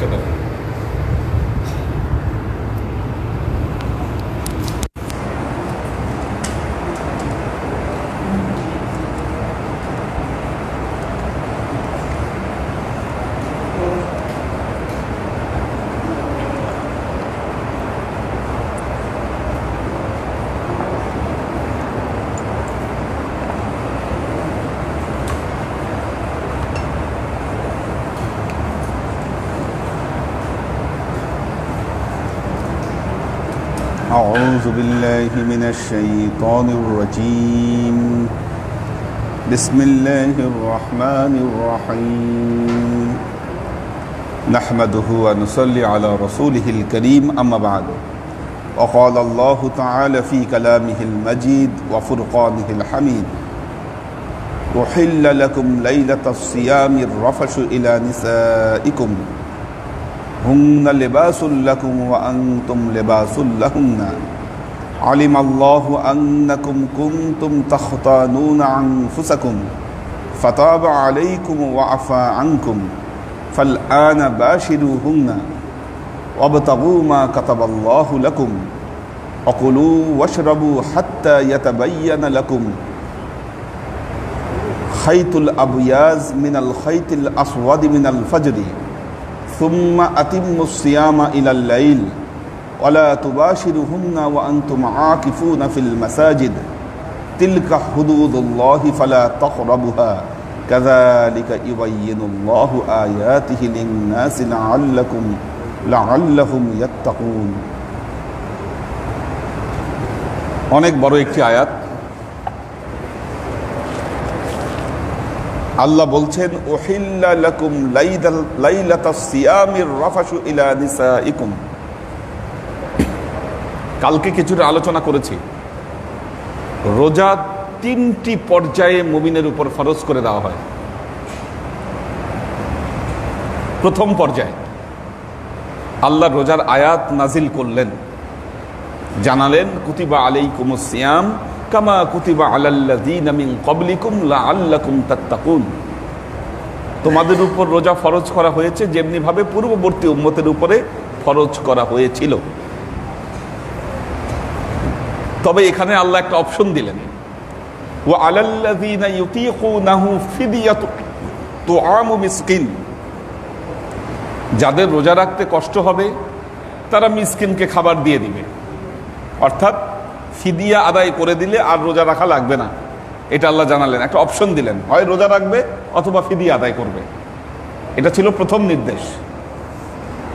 когда أعوذ بالله من الشيطان الرجيم. بسم الله الرحمن الرحيم. نحمده ونصلي على رسوله الكريم أما بعد. وقال الله تعالى في كلامه المجيد وفرقانه الحميد أحل لكم ليلة الصيام الرفش إلى نسائكم. هن لباس لكم وأنتم لباس لهن علم الله أنكم كنتم تختانون أنفسكم فتاب عليكم وعفى عنكم فالآن باشروهن وابتغوا ما كتب الله لكم وكلوا واشربوا حتى يتبين لكم خيط الأبياز من الخيط الأسود من الفجر সুম্মা আতিমুসিয়ামা ইলাল্লাইল ওলা তুবাশিরুহুন্না ওয়া আনতুম আকিফুনা ফিল মাসাজিদ তিলকা হুদুদুল্লাহি ফালা তাকরাবুহা কাযালিকা ইউবাইয়িনুল্লাহু আয়াতিহি লিন-নাসি লাআল্লাকুম লাআল্লাহুম ইয়াত্তাকুন অনেক বড় একটি আয়াত আল্লাহ বলছেন কালকে কিছুটা আলোচনা করেছি। রোজা তিনটি পর্যায়ে মুমিনের উপর ফরজ করে দেওয়া হয়। প্রথম পর্যায়ে, আল্লাহ রোজার আয়াত নাজিল করলেন। জানালেন, কুতিবা আলাইকুম সিয়াম কামা কুতিবা আলাল্লাযীন মিন ক্বাবলিকুম লাআল্লাকুম তাত্তাকুন। তোমাদের উপর রোজা ফরজ করা হয়েছে যেমনি ভাবে পূর্ববর্তী উম্মতের উপরে ফরজ করা হয়েছিল। তবে এখানে আল্লাহ একটা অপশন দিলেন। ও মিসকিন। যাদের রোজা রাখতে কষ্ট হবে, তারা মিসকিনকে খাবার দিয়ে দিবে। অর্থাৎ ফিদিয়া আদায় করে দিলে আর রোজা রাখা লাগবে না। এটা আল্লাহ জানালেন। একটা অপশন দিলেন। হয় রোজা রাখবে অথবা ফিদিয়া আদায় করবে। এটা ছিল প্রথম নির্দেশ।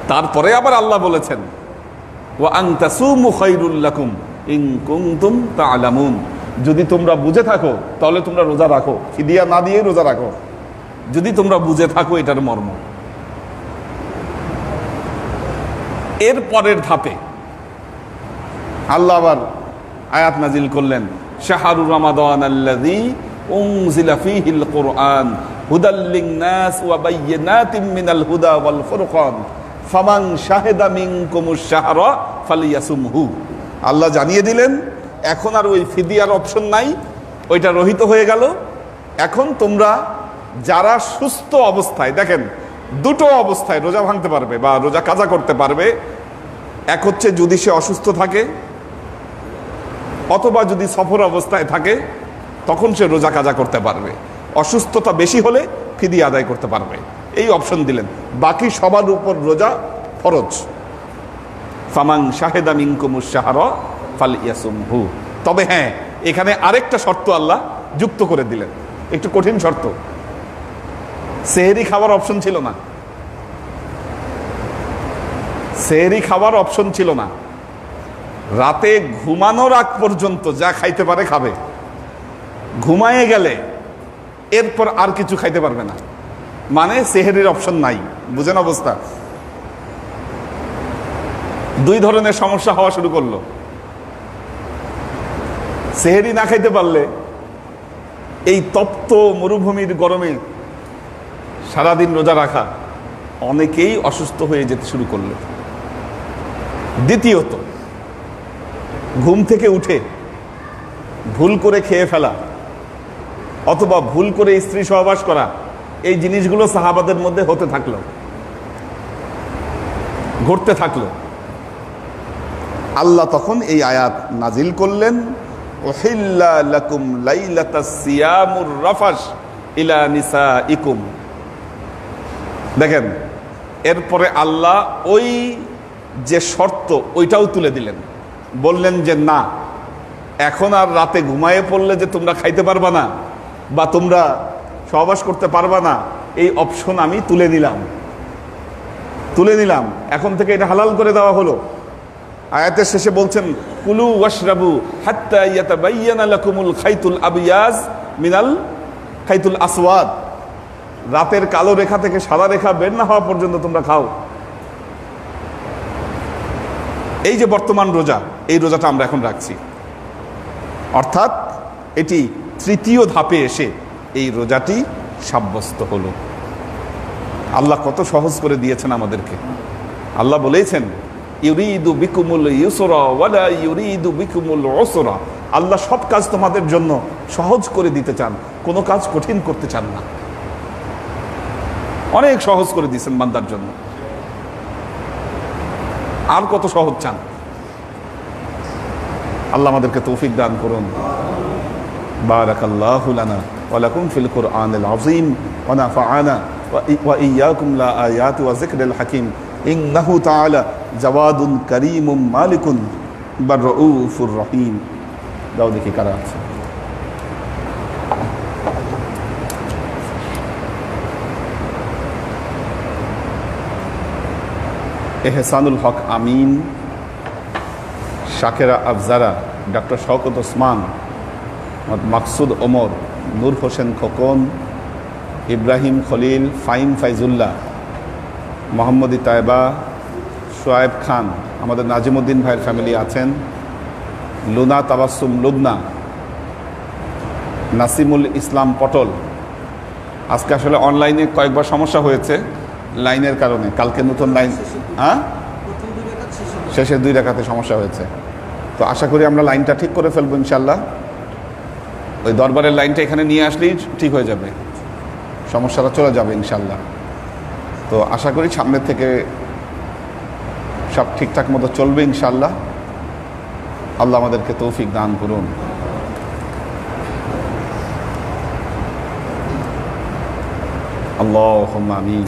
তারপরে আবার আল্লাহ বলেছেন ও আংতাসুমু তাআলামুন যদি তোমরা বুঝে থাকো, তাহলে তোমরা রোজা রাখো। ফিদিয়া না দিয়ে রোজা রাখো। যদি তোমরা বুঝে থাকো, এটার মর্ম। এর পরের ধাপে আল্লাহ আবার আয়াত নাজিল করলেন, শাহরু রমাদান হুদা ওয়াল আল্লাহ জানিয়ে দিলেন, এখন আর ওই ফিদিয়ার অপশন নাই, ওইটা রহিত হয়ে গেল। এখন তোমরা যারা সুস্থ অবস্থায়, দেখেন, দুটো অবস্থায় রোজা ভাঙতে পারবে বা রোজা কাজা করতে পারবে। এক হচ্ছে যদি সে অসুস্থ থাকে অথবা যদি সফর অবস্থায় থাকে, তখন সে রোজা কাজা করতে পারবে। অসুস্থতা বেশি হলে ফিদি আদায় করতে পারবে। এই অপশন দিলেন। বাকি সবার উপর রোজা ফরজ। ফামাং শাহেদা মিনকুমুস শাহর ফাল ইয়াসুম হু তবে হ্যাঁ এখানে আরেকটা শর্ত আল্লাহ যুক্ত করে দিলেন। একটু কঠিন শর্ত। সেহেরি খাবার অপশন ছিল না। সেহেরি খাবার অপশন ছিল না। রাতে ঘুমানোর আগ পর্যন্ত যা খাইতে পারে খাবে। ঘুমায়ে গেলে এরপর আর কিছু খাইতে পারবে না। মানে সেহেরির অপশন নাই, বুঝেন অবস্থা? দুই ধরনের সমস্যা হওয়া শুরু করল। সেহেরি না খাইতে পারলে এই তপ্ত মরুভূমির গরমে সারাদিন রোজা রাখা অনেকেই অসুস্থ হয়ে যেতে শুরু করল। দ্বিতীয়ত ঘুম থেকে উঠে ভুল করে খেয়ে ফেলা, অথবা ভুল করে স্ত্রী সহবাস করা, এই জিনিসগুলো সাহাবাদের মধ্যে হতে থাকল, ঘটতে থাকল। আল্লাহ তখন এই আয়াত নাজিল করলেন দেখেন, এরপরে আল্লাহ ওই যে শর্ত, ওইটাও তুলে দিলেন। বললেন যে না, এখন আর রাতে ঘুমায়ে পড়লে যে তোমরা খাইতে পারবা না বা তোমরা সহবাস করতে পারবা না, এই অপশন আমি তুলে নিলাম। তুলে নিলাম। এখন থেকে এটা হালাল করে দেওয়া হলো। আয়াতের শেষে বলছেন, কুলু ওয়াশরাবু হাত্তা ইয়াতাবাইয়ানা লাকুমুল খাইতুল আবিয়াজ মিনাল খাইতুল আসওয়াদ। রাতের কালো রেখা থেকে সাদা রেখা বের না হওয়া পর্যন্ত তোমরা খাও। এই যে বর্তমান রোজা, এই রোজাটা আমরা এখন রাখছি। অর্থাৎ এটি তৃতীয় ধাপে এসে এই রোজাটি সাব্যস্ত হলো। আল্লাহ কত সহজ করে দিয়েছেন আমাদেরকে। আল্লাহ বলেছেন, ইউরিদু বিকুমুল ইউসরা ওয়ালা ইউরিদু বিকুমুল ওসরা আল্লাহ সব কাজ তোমাদের জন্য সহজ করে দিতে চান, কোনো কাজ কঠিন করতে চান না। অনেক সহজ করে দিয়েছেন বান্দার জন্য। আর কত সহজ চান? আল্লাহ আমাদেরকে তৌফিক দান করুন। বারাকাল্লাহু লানা ওয়া লাকুম ফিল কুরআনিল আযীম ওয়া নাফা'ানা ওয়া ইয়্যাকুম লা আয়াতি ওয়া যিকরিল হাকীম। ইন্নাহু তাআলা জাওয়াদুন কারীমুম মালিকুন। বার রাউফুর রহিম। দাও দেখি কারা আছে। এহসানুল হক আমিন, শাকেরা আফজারা, ডক্টর শওকত ওসমান মাকসুদ ওমর, নূর হোসেন খোকন, ইব্রাহিম খলিল, ফাইম ফাইজুল্লাহ, মোহাম্মদী তায়বা সোয়েব খান, আমাদের নাজিমুদ্দিন ভাইয়ের ফ্যামিলি আছেন, লুনা তাবাসুম লুবনা, নাসিমুল ইসলাম পটল। আজকে আসলে অনলাইনে কয়েকবার সমস্যা হয়েছে। লাইনের কারণে। কালকে নতুন লাইন হ্যাঁ? শেষের দুই রেখাতে সমস্যা হয়েছে। তো আশা করি আমরা লাইনটা ঠিক করে ফেলব ইনশাল্লাহ ওই দরবারের লাইনটা এখানে নিয়ে আসলেই ঠিক হয়ে যাবে। সমস্যাটা চলে যাবে ইনশাল্লাহ তো আশা করি সামনের থেকে সব ঠিকঠাক মতো চলবে ইনশাল্লাহ আল্লাহ আমাদেরকে তৌফিক দান করুন। আল্লাহ আমিন।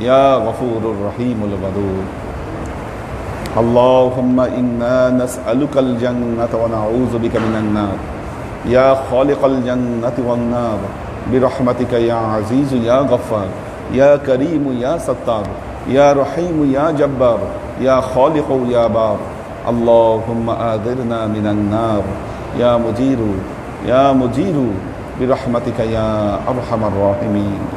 يا غفور الرحيم الودود اللهم إنا نسألك الجنة ونعوذ بك من النار يا خالق الجنة والنار برحمتك يا عزيز يا غفار يا كريم يا ستار يا رحيم يا جبار يا خالق يا بار اللهم آذرنا من النار يا مجير يا مجير برحمتك يا أرحم الراحمين